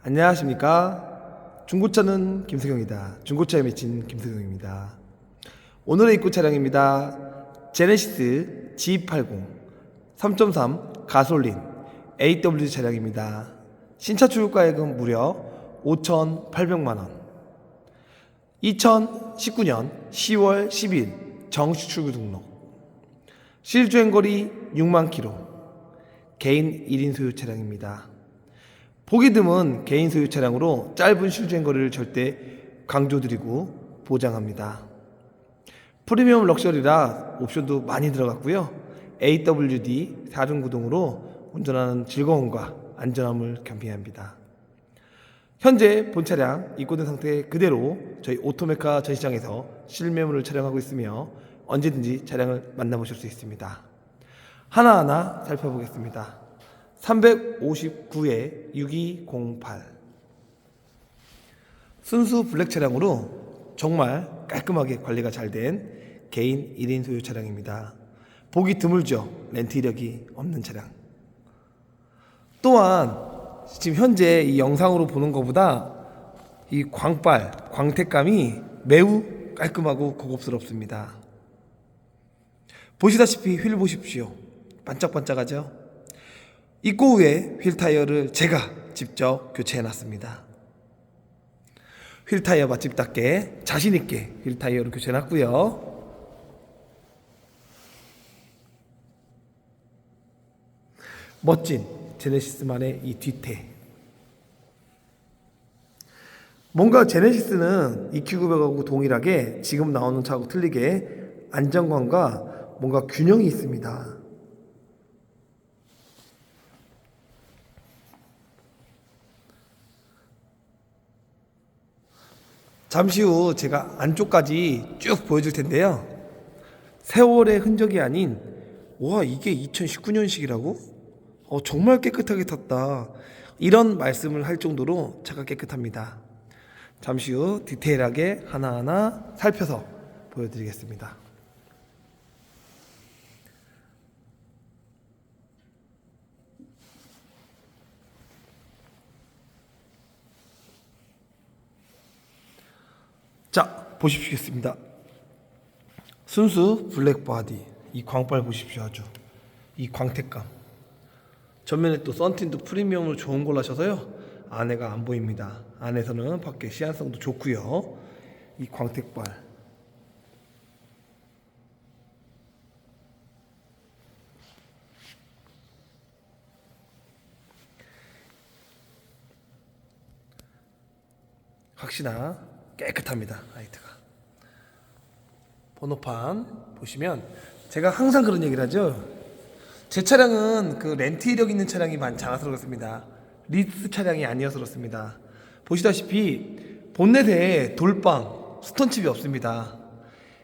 안녕하십니까. 중고차는 김석영이다. 중고차에 맺힌 김석영입니다. 오늘의 입고 차량입니다. 제네시스 G80 3.3 가솔린 AW 차량입니다. 신차 출고가액은 무려 5,800만원. 2019년 10월 10일 정식 출고 등록. 실주행거리 6만 킬로. 개인 1인 소유 차량입니다. 보기 드문 개인 소유 차량으로 짧은 실주행 거리를 절대 강조드리고 보장합니다. 프리미엄 럭셔리라 옵션도 많이 들어갔고요. AWD 4중 구동으로 운전하는 즐거움과 안전함을 겸비합니다. 현재 본 차량 입고된 상태 그대로 저희 오토메카 전시장에서 실매물을 촬영하고 있으며 언제든지 차량을 만나보실 수 있습니다. 하나하나 살펴보겠습니다. 359에 6208 순수 블랙 차량으로 정말 깔끔하게 관리가 잘 된 개인 1인 소유 차량입니다. 보기 드물죠. 렌트 이력이 없는 차량. 또한 지금 현재 이 영상으로 보는 것보다 이 광빨, 광택감이 매우 깔끔하고 고급스럽습니다. 보시다시피 휠 보십시오. 반짝반짝하죠? 입고 후에 휠 타이어를 제가 직접 교체해 놨습니다. 휠 타이어 맛집답게 자신 있게 휠 타이어를 교체해 놨고요. 멋진 제네시스만의 이 뒤태. 뭔가 제네시스는 EQ900하고 동일하게 지금 나오는 차하고 틀리게 안정감과 뭔가 균형이 있습니다. 잠시 후 제가 안쪽까지 쭉 보여줄 텐데요. 세월의 흔적이 아닌 와 이게 2019년식이라고? 어, 정말 깨끗하게 탔다. 이런 말씀을 할 정도로 차가 깨끗합니다. 잠시 후 디테일하게 하나하나 살펴서 보여드리겠습니다. 자, 보십시겠습니다. 순수 블랙 바디. 이 광빨 보십시오, 아주. 이 광택감. 전면에 또 썬틴도 프리미엄으로 좋은 걸로 하셔서요. 안에가 안 보입니다. 안에서는 밖에 시안성도 좋고요. 이 광택발. 확실나 깨끗합니다. 라이트가. 번호판 보시면 제가 항상 그런 얘기를 하죠. 제 차량은 그 렌트 이력 있는 차량이 많잖아서 그렇습니다. 리스 차량이 아니어서 그렇습니다. 보시다시피 본넷에 돌빵, 스톤칩이 없습니다.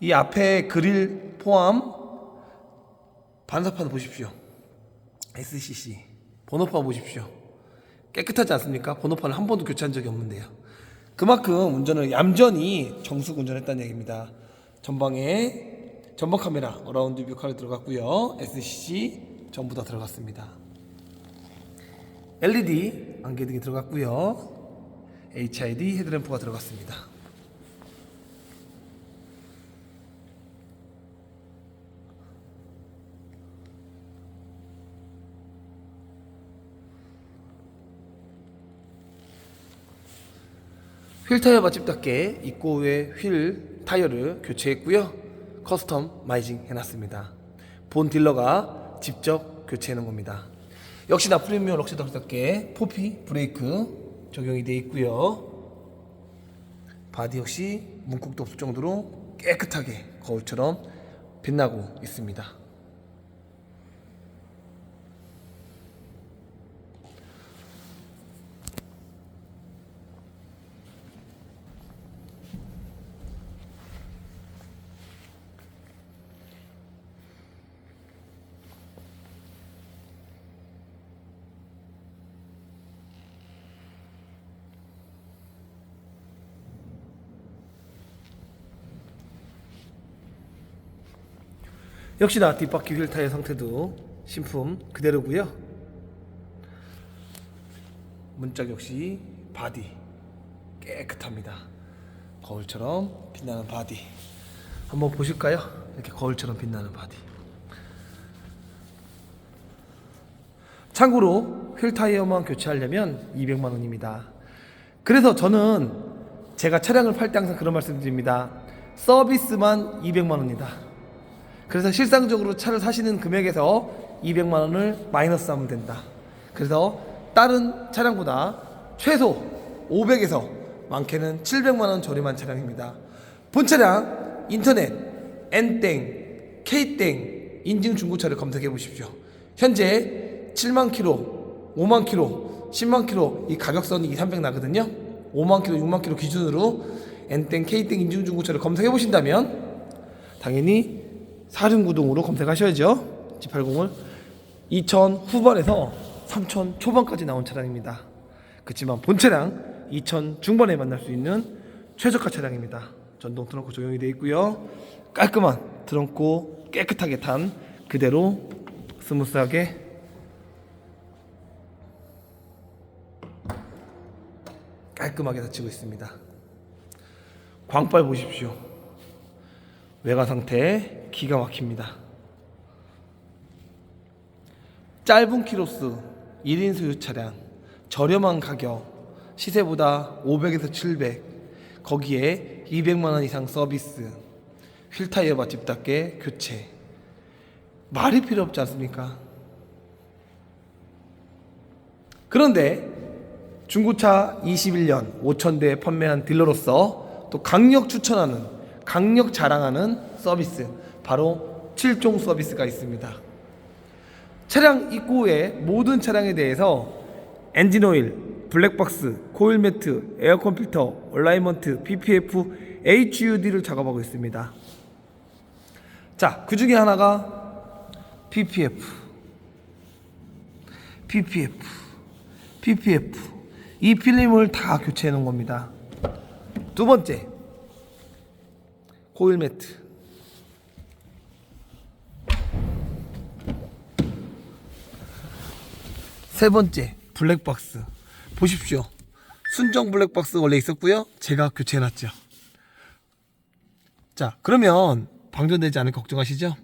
이 앞에 그릴 포함 반사판 보십시오. SCC 번호판 보십시오. 깨끗하지 않습니까? 번호판을 한 번도 교체한 적이 없는데요. 그만큼 운전을 얌전히 정숙 운전했다는 얘기입니다. 전방에 전방 카메라 어라운드 뷰 카메라 들어갔고요. SCC 전부 다 들어갔습니다. LED 안개등이 들어갔고요. HID 헤드램프가 들어갔습니다. 휠 타이어 맛집답게 입고 후에 휠 타이어를 교체했고요. 커스텀 마이징 해놨습니다. 본 딜러가 직접 교체해 놓은 겁니다. 역시나 프리미엄 럭셔리답게 포피 브레이크 적용이 되어 있고요. 바디 역시 문콕도 없을 정도로 깨끗하게 거울처럼 빛나고 있습니다. 역시나 뒷바퀴 휠 타이어 상태도 신품 그대로고요. 문짝 역시 바디 깨끗합니다. 거울처럼 빛나는 바디. 한번 보실까요? 이렇게 거울처럼 빛나는 바디. 참고로 휠 타이어만 교체하려면 200만 원입니다. 그래서 저는 제가 차량을 팔 때 항상 그런 말씀 드립니다. 서비스만 200만 원이다. 그래서 실상적으로 차를 사시는 금액에서 200만 원을 마이너스 하면 된다. 그래서 다른 차량보다 최소 500에서 많게는 700만 원 저렴한 차량입니다. 본 차량 인터넷 N땡, K땡 인증 중고차를 검색해 보십시오. 현재 7만 킬로, 5만 킬로, 10만 킬로 이 가격선이 2, 300 나거든요. 5만 킬로, 6만 킬로 기준으로 N땡, K땡 인증 중고차를 검색해 보신다면 당연히 사륜구동으로 검색하셔야죠. G80을 2000 후반에서 3000 초반까지 나온 차량입니다. 그렇지만 본 차량 2000 중반에 만날 수 있는 최저가 차량입니다. 전동 트렁크 조용히 되어 있고요. 깔끔한 트렁크 깨끗하게 탄 그대로 스무스하게 깔끔하게 닫히고 있습니다. 광빨 보십시오. 외관 상태 기가 막힙니다. 짧은 키로수 1인 소유 차량 저렴한 가격 시세보다 500에서 700 거기에 200만 원 이상 서비스 휠 타이어 맛집답게 교체 말이 필요 없지 않습니까? 그런데 중고차 21년 5,000대 판매한 딜러로서 또 강력 추천하는 강력 자랑하는 서비스 바로 7종 서비스가 있습니다. 차량 입구의 모든 차량에 대해서 엔진 오일, 블랙박스, 코일 매트, 에어컨 필터, 얼라이먼트, PPF, HUD를 작업하고 있습니다. 자, 그 중에 하나가 PPF, PPF, PPF. 이 필름을 다 교체해 놓은 겁니다. 두 번째, 코일 매트. 세 번째 블랙박스. 보십시오. 순정 블랙박스 원래 있었고요. 제가 교체해놨죠. 자 그러면 방전되지 않을 걱정하시죠?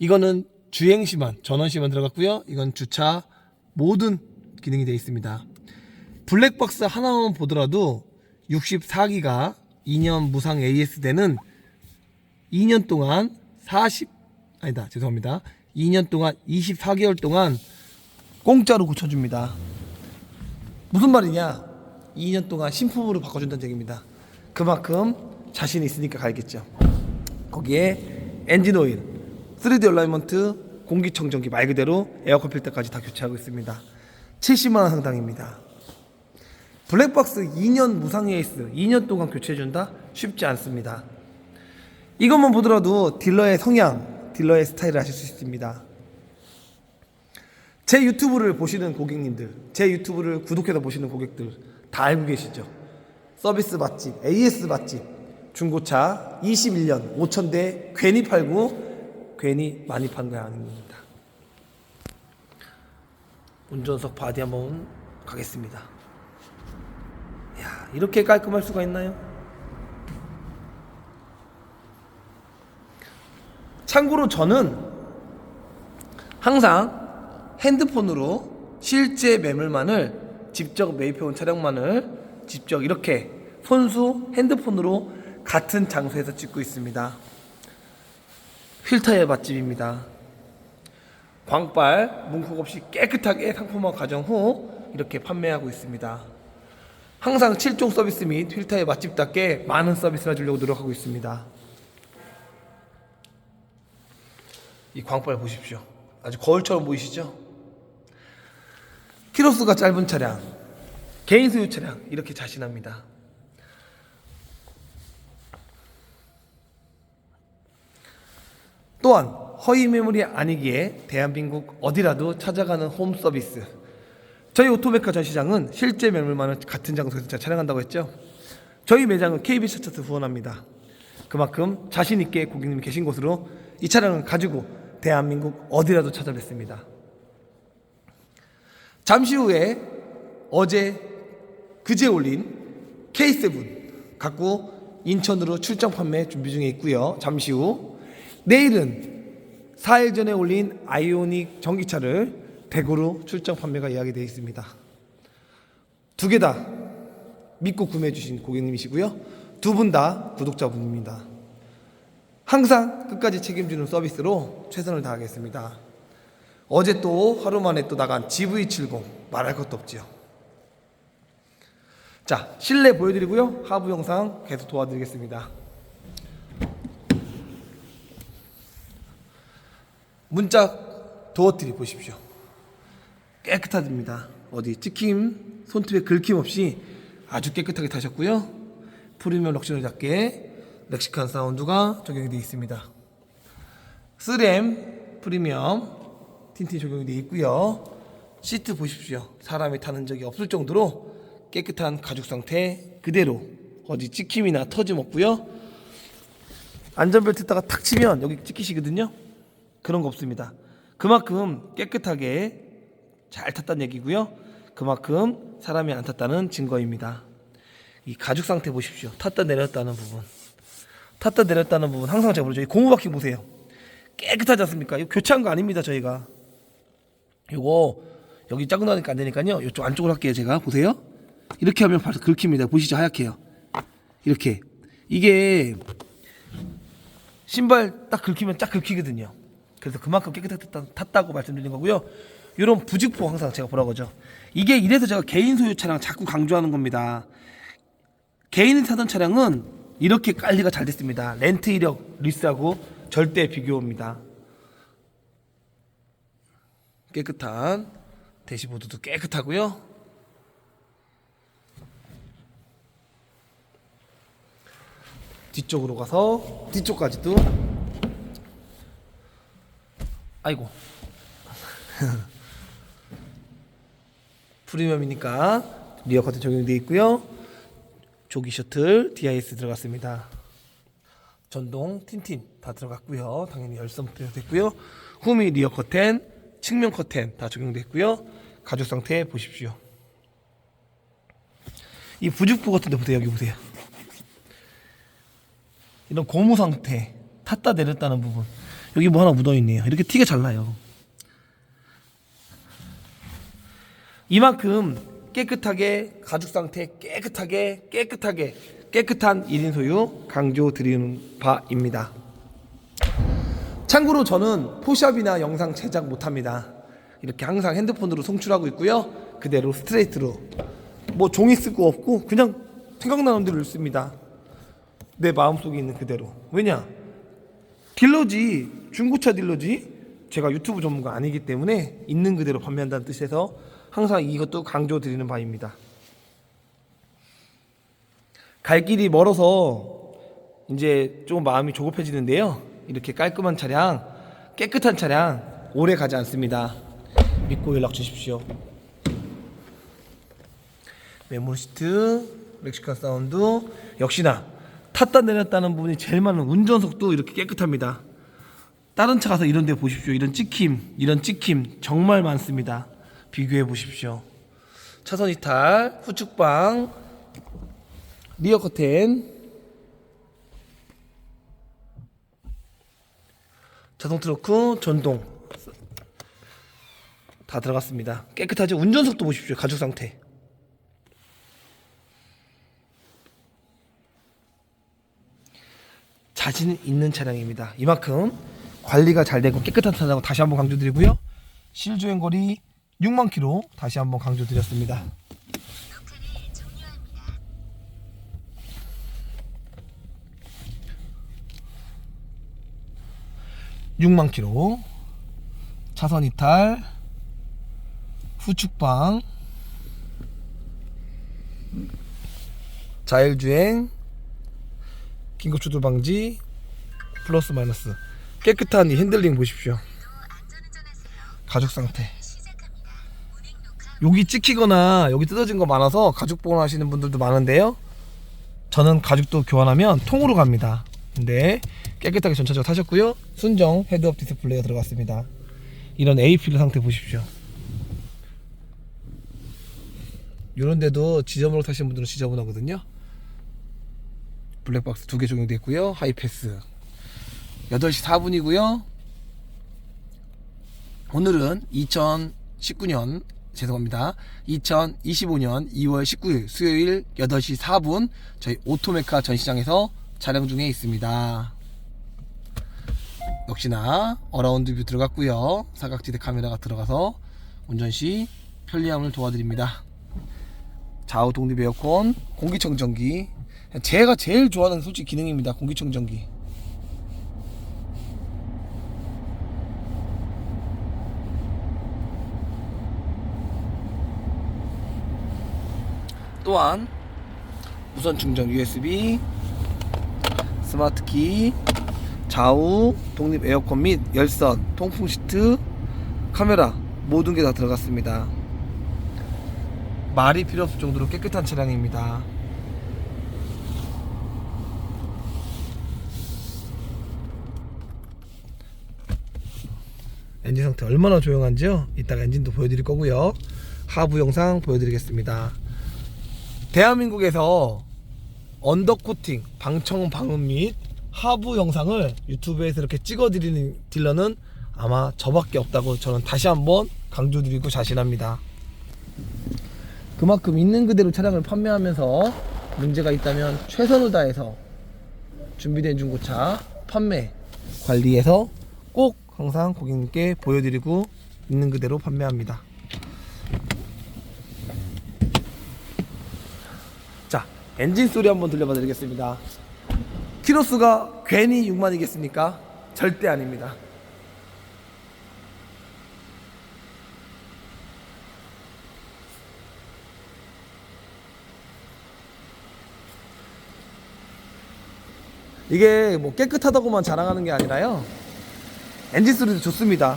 이거는 주행시만 전원시만 들어갔고요. 이건 주차 모든 기능이 되어 있습니다. 블랙박스 하나만 보더라도 64기가 2년 무상 AS 되는 2년 동안 40 아니다 죄송합니다. 2년 동안 24개월 동안 공짜로 고쳐줍니다. 무슨 말이냐? 2년 동안 신품으로 바꿔준다는 얘기입니다. 그만큼 자신이 있으니까 갈겠죠. 거기에 엔진 오일, 3D 얼라이먼트, 공기청정기 말 그대로 에어컨 필터까지 다 교체하고 있습니다. 70만 원 상당입니다. 블랙박스 2년 무상 에이스 2년 동안 교체해준다? 쉽지 않습니다. 이것만 보더라도 딜러의 성향, 딜러의 스타일을 아실 수 있습니다. 제 유튜브를 보시는 고객님들, 제 유튜브를 구독해서 보시는 고객들 다 알고 계시죠? 서비스 맛집, AS 맛집, 중고차 21년 5천 대 괜히 팔고 괜히 많이 판 거 아닙니다. 운전석 바디 한번 가겠습니다. 야, 이렇게 깔끔할 수가 있나요? 참고로 저는 항상 핸드폰으로 실제 매물만을 직접 매입해온 차량만을 직접 이렇게 손수 핸드폰으로 같은 장소에서 찍고 있습니다. 필터의 맛집입니다. 광빨, 문콕 없이 깨끗하게 상품화 과정 후 이렇게 판매하고 있습니다. 항상 7종 서비스 및 필터의 맛집답게 많은 서비스를 주려고 노력하고 있습니다. 이 광빨 보십시오. 아주 거울처럼 보이시죠? 키로수가 짧은 차량, 개인 소유 차량 이렇게 자신합니다. 또한 허위 매물이 아니기에 대한민국 어디라도 찾아가는 홈 서비스. 저희 오토메카 전시장은 실제 매물만을 같은 장소에서 촬영한다고 했죠. 저희 매장은 KBS 차트 후원합니다. 그만큼 자신 있게 고객님이 계신 곳으로 이 차량을 가지고 대한민국 어디라도 찾아뵙습니다. 잠시 후에 어제 그제 올린 K7 갖고 인천으로 출장 판매 준비 중에 있고요. 잠시 후 내일은 4일 전에 올린 아이오닉 전기차를 대구로 출장 판매가 예약이 되어 있습니다. 두 개 다 믿고 구매해 주신 고객님이시고요. 두 분 다 구독자분입니다. 항상 끝까지 책임지는 서비스로 최선을 다하겠습니다. 어제 또 하루 만에 또 나간 GV70 말할 것도 없지요. 자, 실내 보여드리고요. 하부 영상 계속 도와드리겠습니다. 문짝 도어트리 보십시오. 깨끗하답니다. 어디 찍힘, 손톱에 긁힘 없이 아주 깨끗하게 타셨고요. 프리미엄 럭셔리 작게 멕시칸 사운드가 적용이 되어 있습니다. 3M 프리미엄 틴틴 적용이 되어 있고요. 시트 보십시오. 사람이 타는 적이 없을 정도로 깨끗한 가죽 상태 그대로 어디 찍힘이나 터짐 없고요. 안전벨트 다가 탁 치면 여기 찍히시거든요. 그런 거 없습니다. 그만큼 깨끗하게 잘 탔다는 얘기고요. 그만큼 사람이 안 탔다는 증거입니다. 이 가죽 상태 보십시오. 탔다 내렸다는 부분. 탔다 내렸다는 부분 항상 제가 그러죠. 이 고무바퀴 보세요. 깨끗하지 않습니까? 이거 교체한 거 아닙니다, 저희가. 요거 여기 작은 나니까 안 되니까요. 이쪽 안쪽으로 할게요, 제가. 보세요. 이렇게 하면 바로 긁힙니다. 보시죠, 하얗게요. 이렇게. 이게 신발 딱 긁히면 딱 긁히거든요. 그래서 그만큼 탔다 고 말씀드리는 거고요. 이런 부직포 항상 제가 보라고 하죠. 이게 이래서 제가 개인 소유 차량 자꾸 강조하는 겁니다. 개인이 타던 차량은 이렇게 관리가 잘 됐습니다. 렌트 이력 리스하고 절대 비교입니다. 깨끗한 대시보드도 깨끗하고요. 뒤쪽으로 가서 뒤쪽까지도 아이고 프리미엄이니까 리어 커튼 적용되어 있고요. 조기 셔틀 DIS 들어갔습니다. 전동 틴틴 다 들어갔고요. 당연히 열선 되었고요. 후미 리어 커튼, 측면 커튼 다 적용됐고요. 가죽 상태 보십시오. 이 부직포 같은데 보세요. 여기 보세요. 이런 고무 상태 탔다 내렸다는 부분 여기 뭐 하나 묻어 있네요. 이렇게 티가 잘 나요. 이만큼 깨끗하게 가죽 상태 깨끗하게 깨끗하게 깨끗한 1인 소유 강조 드리는 바입니다. 참고로 저는 포샵이나 영상 제작 못합니다. 이렇게 항상 핸드폰으로 송출하고 있고요. 그대로 스트레이트로 뭐 종이 쓰고 없고 그냥 생각나는 대로 읽습니다. 내 마음속에 있는 그대로. 왜냐? 딜러지 중고차 딜러지 제가 유튜브 전문가 아니기 때문에 있는 그대로 판매한다는 뜻에서 항상 이것도 강조 드리는 바입니다. 갈 길이 멀어서 이제 좀 마음이 조급해지는데요. 이렇게 깔끔한 차량, 깨끗한 차량 오래 가지 않습니다. 믿고 연락 주십시오. 메모리 시트, 렉시칸 사운드 역시나 탔다 내렸다는 부분이 제일 많은 운전석도 이렇게 깨끗합니다. 다른 차 가서 이런 데 보십시오. 이런 찍힘, 이런 찍힘 정말 많습니다. 비교해 보십시오. 차선 이탈, 후측방, 리어 커튼, 자동 트렁크, 전동 다 들어갔습니다. 깨끗하죠? 운전석도 보십시오. 가죽 상태. 자신 있는 차량입니다. 이만큼 관리가 잘 되고 깨끗한 차량고 다시 한번 강조드리고요. 실주행 거리 6만 킬로 다시 한번 강조드렸습니다. 녹화를 종료합니다. 6만 킬로. 차선 이탈. 후측방. 자율주행. 긴급 추돌 방지. 플러스 마이너스. 깨끗한 이 핸들링 보십시오. 가죽 상태. 여기 찍히거나 여기 뜯어진 거 많아서 가죽 보관하시는 분들도 많은데요. 저는 가죽도 교환하면 통으로 갑니다. 근데 깨끗하게 전차적으로 타셨고요. 순정 헤드업 디스플레이가 들어갔습니다. 이런 A 필러 상태 보십시오. 이런 데도 지저분하게 타시는 분들은 지저분하거든요. 블랙박스 두 개 적용되어 있고요. 하이패스. 8시 4분이고요. 오늘은 2019년 죄송합니다. 2025년 2월 19일 수요일 8시 4분 저희 오토메카 전시장에서 촬영 중에 있습니다. 역시나 어라운드 뷰 들어갔고요. 사각지대 카메라가 들어가서 운전 시 편리함을 도와드립니다. 좌우 독립 에어컨, 공기청정기. 제가 제일 좋아하는 솔직히 기능입니다. 공기청정기. 또한 무선 충전 USB, 스마트 키, 좌우 독립 에어컨 및 열선, 통풍 시트, 카메라 모든 게 다 들어갔습니다. 말이 필요 없을 정도로 깨끗한 차량입니다. 엔진 상태 얼마나 조용한지요? 이따가 엔진도 보여드릴 거고요. 하부 영상 보여드리겠습니다. 대한민국에서 언더코팅, 방청 방음 및 하부 영상을 유튜브에서 이렇게 찍어드리는 딜러는 아마 저밖에 없다고 저는 다시 한번 강조드리고 자신합니다. 그만큼 있는 그대로 차량을 판매하면서 문제가 있다면 최선을 다해서 준비된 중고차 판매 관리해서 꼭 항상 고객님께 보여드리고 있는 그대로 판매합니다. 자, 엔진 소리 한번 들려봐 드리겠습니다. 키로수가 괜히 6만이겠습니까? 절대 아닙니다. 이게 뭐 깨끗하다고만 자랑하는 게 아니라요. 엔진 소리도 좋습니다.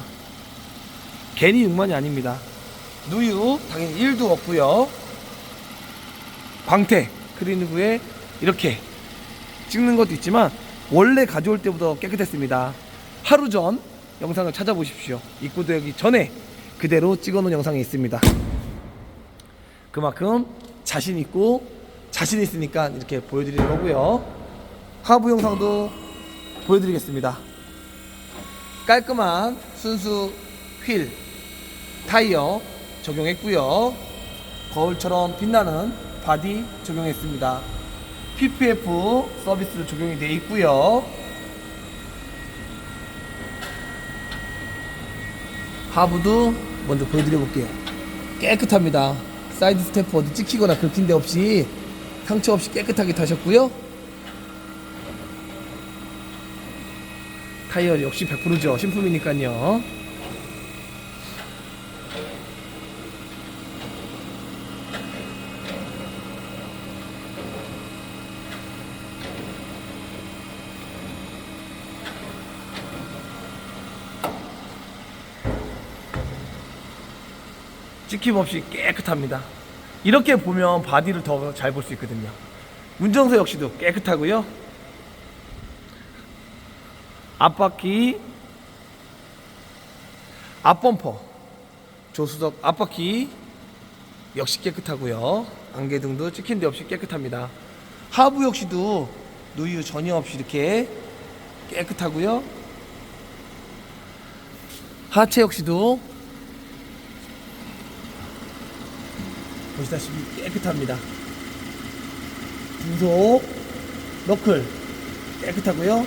괜히 6만이 아닙니다. 누유 당연히 1도 없고요. 광택 그린 후에 이렇게 찍는 것도 있지만 원래 가져올 때보다 깨끗했습니다. 하루 전 영상을 찾아보십시오. 입고 되기 전에 그대로 찍어놓은 영상이 있습니다. 그만큼 자신 있고 자신 있으니까 이렇게 보여드리는 거고요. 하부 영상도 보여드리겠습니다. 깔끔한 순수 휠 타이어 적용했고요. 거울처럼 빛나는 바디 적용했습니다. PPF 서비스로 적용이 되어 있고요. 하부도 먼저 보여드려 볼게요. 깨끗합니다. 사이드 스태프 어디 찍히거나 긁힌 데 없이 상처 없이 깨끗하게 타셨고요. 타이어 역시 100%죠. 신품이니까요. 찍힘 없이 깨끗합니다. 이렇게 보면 바디를 더 잘 볼 수 있거든요. 운전석 역시도 깨끗하고요. 앞바퀴, 앞범퍼, 조수석 앞바퀴 역시 깨끗하고요. 안개등도 찍힌 데 없이 깨끗합니다. 하부 역시도 누유 전혀 없이 이렇게 깨끗하고요. 하체 역시도 보시다시피 깨끗합니다. 부속, 너클 깨끗하고요.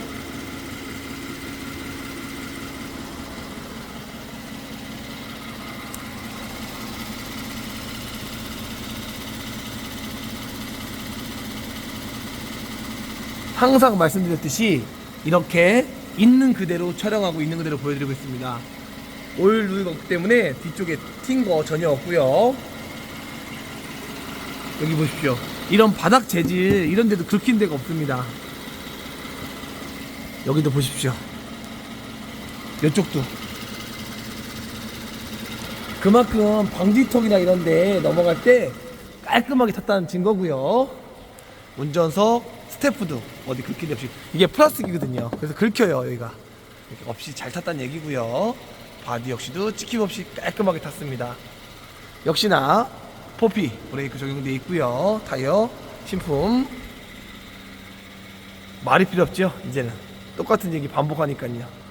항상 말씀드렸듯이 이렇게 있는 그대로 촬영하고 있는 그대로 보여드리고 있습니다. 오일 누유가 없기 때문에 뒤쪽에 튄 거 전혀 없고요. 여기 보십시오. 이런 바닥 재질 이런 데도 긁힌 데가 없습니다. 여기도 보십시오. 이쪽도. 그만큼 방지턱이나 이런 데 넘어갈 때 깔끔하게 탔다는 증거고요. 운전석 스태프도 어디 긁힌 데 없이 이게 플라스틱이거든요. 그래서 긁혀요 여기가. 이렇게 없이 잘 탔다는 얘기고요. 바디 역시도 찍힘 없이 깔끔하게 탔습니다. 역시나 포피 브레이크 적용되어 있고요. 타이어 신품 말이 필요 없죠. 이제는 똑같은 얘기 반복하니까요.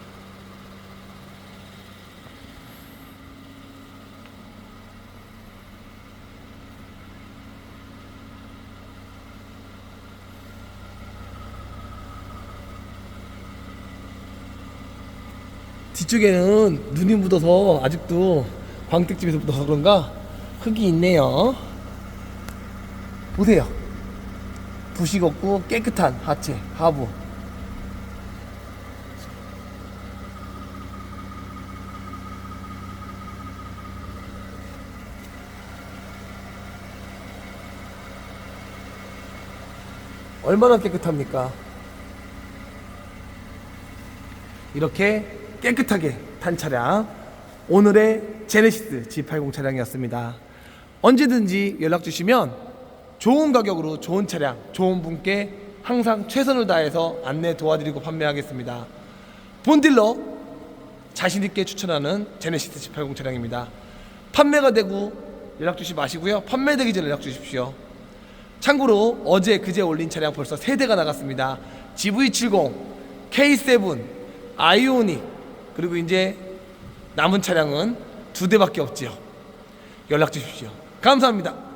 뒤쪽에는 눈이 묻어서 아직도 광택집에서 묻어서 그런가 흙이 있네요. 보세요. 부식 없고 깨끗한 하체, 하부. 얼마나 깨끗합니까? 이렇게 깨끗하게 탄 차량 오늘의 제네시스 G80 차량이었습니다. 언제든지 연락 주시면 좋은 가격으로 좋은 차량, 좋은 분께 항상 최선을 다해서 안내 도와드리고 판매하겠습니다. 본딜러 자신 있게 추천하는 제네시스 G80 차량입니다. 판매가 되고 연락 주시 마시고요. 판매되기 전에 연락 주십시오. 참고로 어제 그제 올린 차량 벌써 세 대가 나갔습니다. GV70, K7, 아이오닉 그리고 이제 남은 차량은 두 대밖에 없지요. 연락 주십시오. 감사합니다.